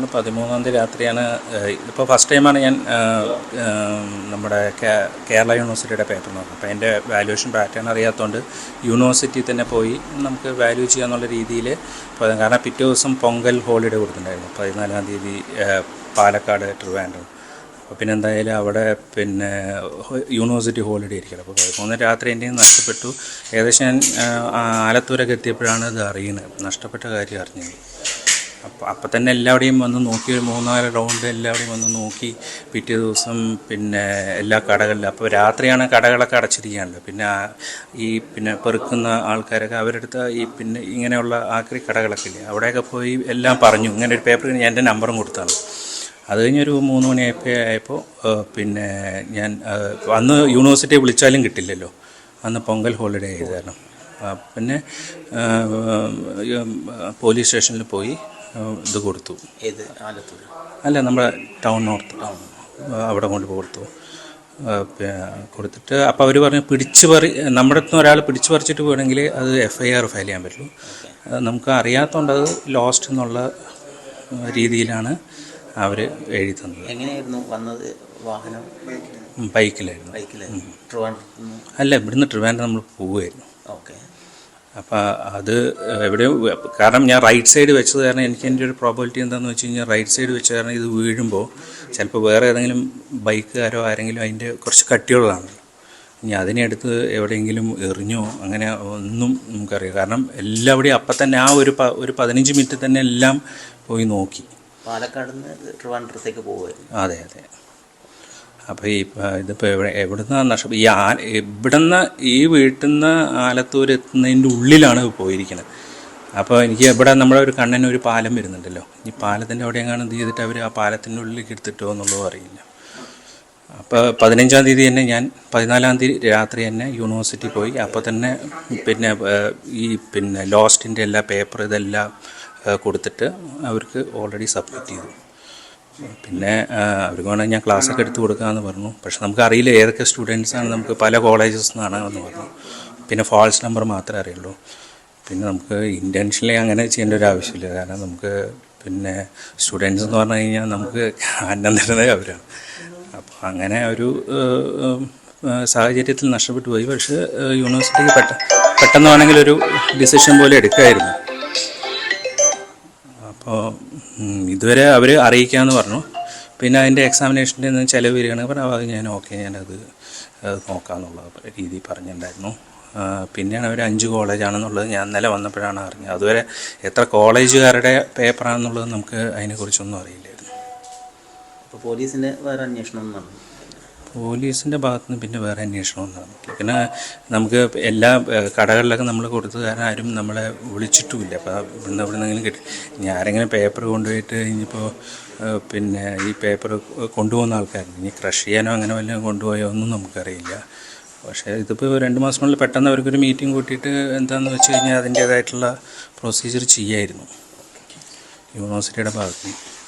നമ്മൾ പതിമൂന്നാം തീയതി രാത്രിയാണ് ഇതിപ്പോൾ ഫസ്റ്റ് ടൈമാണ് ഞാൻ നമ്മുടെ കേരള യൂണിവേഴ്സിറ്റിയുടെ പേപ്പർ നോക്കുന്നത് അപ്പോൾ അതിന്റെ വാല്യുവേഷൻ പാറ്റേൺ അറിയാത്തതുകൊണ്ട് യൂണിവേഴ്സിറ്റി തന്നെ പോയി നമുക്ക് വാല്യൂ ചെയ്യാന്നുള്ള രീതിയിൽ കാരണം പിറ്റേ ദിവസം പൊങ്കൽ ഹോളിഡേ കൊടുത്തിട്ടുണ്ടായിരുന്നു. പതിനാലാം തീയതി പാലക്കാട് ട്രിവാൻഡ്രം. അപ്പോൾ പിന്നെ എന്തായാലും അവിടെ പിന്നെ യൂണിവേഴ്സിറ്റി ഹോളിഡേ ഇരിക്കണം അപ്പോൾ പതിമൂന്ന് രാത്രി എന്റെ നഷ്ടപ്പെട്ടു. ഏകദേശം ഞാൻ ആലത്തൂരൊക്കെ എത്തിയപ്പോഴാണ് ഇത് അറിയുന്നത്. നഷ്ടപ്പെട്ട കാര്യം അറിഞ്ഞത്. അപ്പോൾ അപ്പം തന്നെ എല്ലാവിടെയും വന്ന് നോക്കി ഒരു മൂന്നാൽ റൗണ്ട് എല്ലാവിടെയും വന്ന് നോക്കി പിറ്റേ ദിവസം പിന്നെ എല്ലാ കടകളിലും അപ്പോൾ രാത്രിയാണ് കടകളൊക്കെ അടച്ചിരിക്കുകയാണല്ലോ പിന്നെ ഈ പിന്നെ പെറുക്കുന്ന ആൾക്കാരൊക്കെ അവരുടെ അടുത്ത് ഈ പിന്നെ ഇങ്ങനെയുള്ള ആക്രി കടകളൊക്കെ ഇല്ലേ അവിടെയൊക്കെ പോയി എല്ലാം പറഞ്ഞു. ഇങ്ങനെ ഒരു പേപ്പർ ഞാൻ എന്റെ നമ്പറും കൊടുത്താണ്. അത് കഴിഞ്ഞൊരു മൂന്ന് മണിയായപ്പോൾ ആയപ്പോൾ പിന്നെ ഞാൻ അന്ന് യൂണിവേഴ്സിറ്റി വിളിച്ചാലും കിട്ടില്ലല്ലോ. അന്ന് പൊങ്കൽ ഹോളിഡേ ആയിരുന്നു പിന്നെ പോലീസ് സ്റ്റേഷനിൽ പോയി. ഇത് കൊടുത്തു. ഏത് ആലത്തൂർ? അല്ല നമ്മുടെ ടൗൺ നോർത്ത്. അവിടെ കൊണ്ട് കൊടുത്തു. കൊടുത്തിട്ട് അപ്പോൾ അവർ പറഞ്ഞു പിടിച്ചു പറി നമ്മുടെ അടുത്ത് ഒരാൾ പിടിച്ചു പറിച്ചിട്ട് പോകണമെങ്കിൽ അത് എഫ് ഐ ആർ ഫയൽ ചെയ്യാൻ പറ്റുള്ളൂ. നമുക്ക് അറിയാത്തതുകൊണ്ട് അത് ലോസ്റ്റ് എന്നുള്ള രീതിയിലാണ് അവർ എഴുതി തന്നത്. എങ്ങനെയായിരുന്നു വന്നത് വാഹനം? ബൈക്കിലായിരുന്നു. ബൈക്കിലായിരുന്നു. അല്ല ഇവിടുന്ന് ട്രിവാൻഡ്രം നമ്മൾ പോവുമായിരുന്നു ഓക്കെ. അപ്പോൾ അത് എവിടെയോ കാരണം ഞാൻ റൈറ്റ് സൈഡ് വെച്ചത് കാരണം എനിക്ക് എന്റെ ഒരു പ്രോബിലിറ്റി എന്താണെന്ന് വെച്ച് കഴിഞ്ഞാൽ റൈറ്റ് സൈഡ് വെച്ച കാരണം ഇത് വീഴുമ്പോൾ ചിലപ്പോൾ വേറെ ഏതെങ്കിലും ബൈക്കുകാരോ ആരെങ്കിലും അതിന്റെ കുറച്ച് കട്ടിയുള്ളതാണ്. ഇനി അതിനെ എടുത്ത് എവിടെയെങ്കിലും എറിഞ്ഞോ അങ്ങനെ ഒന്നും നമുക്കറിയാം കാരണം എല്ലാവിടെയും അപ്പം തന്നെ ആ ഒരു പ- ഒരു പതിനഞ്ച് മിനിറ്റ് തന്നെ എല്ലാം പോയി നോക്കി. പാലക്കാട് നിന്ന് ട്രിവാൻഡ്രത്തേക്ക് പോകുമായിരുന്നു അതെ അതെ. അപ്പോൾ ഈ ഇതിപ്പോൾ എവിടെ എവിടുന്ന നഷ്ടം? ഈ ആ ഇവിടുന്ന് ഈ വീട്ടിൽ നിന്ന് ആലത്തൂർ എത്തുന്നതിന്റെ ഉള്ളിലാണ് പോയിരിക്കുന്നത് അപ്പോൾ എനിക്ക് ഇവിടെ നമ്മുടെ ഒരു കണ്ണിന് ഒരു പാലം വരുന്നുണ്ടല്ലോ. ഈ പാലത്തിന്റെ അവിടെ എങ്ങാനും ഇത് ചെയ്തിട്ട് അവർ ആ പാലത്തിന്റെ ഉള്ളിലേക്ക് എടുത്തിട്ടോ എന്നുള്ളതും അറിയില്ല. അപ്പോൾ പതിനഞ്ചാം തീയതി തന്നെ ഞാൻ പതിനാലാം തീയതി രാത്രി തന്നെ യൂണിവേഴ്സിറ്റി പോയി. അപ്പോൾ തന്നെ പിന്നെ ഈ പിന്നെ ലോസ്റ്റിന്റെ എല്ലാ പേപ്പർ ഇതെല്ലാം കൊടുത്തിട്ട് അവർക്ക് ഓൾറെഡി സബ്മിറ്റ് ചെയ്തു. പിന്നെ അവർക്ക് വേണമെങ്കിൽ ഞാൻ ക്ലാസ്സൊക്കെ എടുത്ത് കൊടുക്കാമെന്ന് പറഞ്ഞു. പക്ഷെ നമുക്ക് അറിയില്ല ഏതൊക്കെ സ്റ്റുഡൻസാണ് നമുക്ക് പല കോളേജസ് നിന്നാണ് എന്ന് പറഞ്ഞു. പിന്നെ ഫാൾസ് നമ്പർ മാത്രമേ അറിയുള്ളൂ. പിന്നെ നമുക്ക് ഇന്റൻഷനലി അങ്ങനെ ചെയ്യേണ്ട ഒരു ആവശ്യമില്ല. കാരണം നമുക്ക് പിന്നെ സ്റ്റുഡൻസ് എന്ന് പറഞ്ഞു കഴിഞ്ഞാൽ നമുക്ക് അന്നം തരുന്നത് അവരാണ് അപ്പോൾ അങ്ങനെ ഒരു സാഹചര്യത്തിൽ നഷ്ടപ്പെട്ടു പോയി. പക്ഷേ യൂണിവേഴ്സിറ്റിക്ക് പെട്ടെന്ന് പെട്ടെന്ന് വേണമെങ്കിൽ ഒരു ഡിസിഷൻ പോലെ എടുക്കായിരുന്നു. ഇതുവരെ അവർ അറിയിക്കാമെന്ന് പറഞ്ഞു. പിന്നെ അതിന്റെ എക്സാമിനേഷന്റെ ഒന്നും ചിലവ് വരികയാണെങ്കിൽ പറഞ്ഞു അത് ഞാൻ ഓക്കെ ഞാനത് നോക്കാമെന്നുള്ള രീതി പറഞ്ഞിട്ടുണ്ടായിരുന്നു. പിന്നെയാണ് അവർ അഞ്ച് കോളേജാണെന്നുള്ളത് ഞാൻ ഇന്നലെ വന്നപ്പോഴാണ് അറിഞ്ഞത്. അതുവരെ എത്ര കോളേജുകാരുടെ പേപ്പറാണെന്നുള്ളത് നമുക്ക് അതിനെക്കുറിച്ചൊന്നും അറിയില്ലായിരുന്നു. അപ്പോൾ പോലീസിന്റെ വേറെ അന്വേഷണം നടന്നു പോലീസിന്റെ ഭാഗത്തു നിന്ന് പിന്നെ വേറെ അന്വേഷണമൊന്നും നടന്നിട്ടില്ല. പിന്നെ നമുക്ക് എല്ലാ കടകളിലൊക്കെ നമ്മൾ കൊടുത്ത കാരണം ആരും നമ്മളെ വിളിച്ചിട്ടുമില്ല. അപ്പോൾ ഇവിടുന്ന് അവിടെ നിന്നെങ്കിലും കിട്ടി. ഇനി ആരെങ്കിലും പേപ്പർ കൊണ്ടുപോയിട്ട് ഇനിയിപ്പോൾ പിന്നെ ഈ പേപ്പർ കൊണ്ടുപോകുന്ന ആൾക്കാരുണ്ട്. ഇനി ക്രഷ് ചെയ്യാനോ അങ്ങനെ വല്ലതും കൊണ്ടുപോയോ ഒന്നും നമുക്കറിയില്ല. പക്ഷേ ഇതിപ്പോൾ രണ്ട് മാസത്തിനുള്ളിൽ പെട്ടെന്ന് അവർക്കൊരു മീറ്റിംഗ് കൂട്ടിയിട്ട് എന്താണെന്ന് വെച്ച് കഴിഞ്ഞാൽ അതിന്റേതായിട്ടുള്ള പ്രൊസീജിയർ ചെയ്യായിരുന്നു. യൂണിവേഴ്സിറ്റിയുടെ ഭാഗത്ത്. നിന്ന്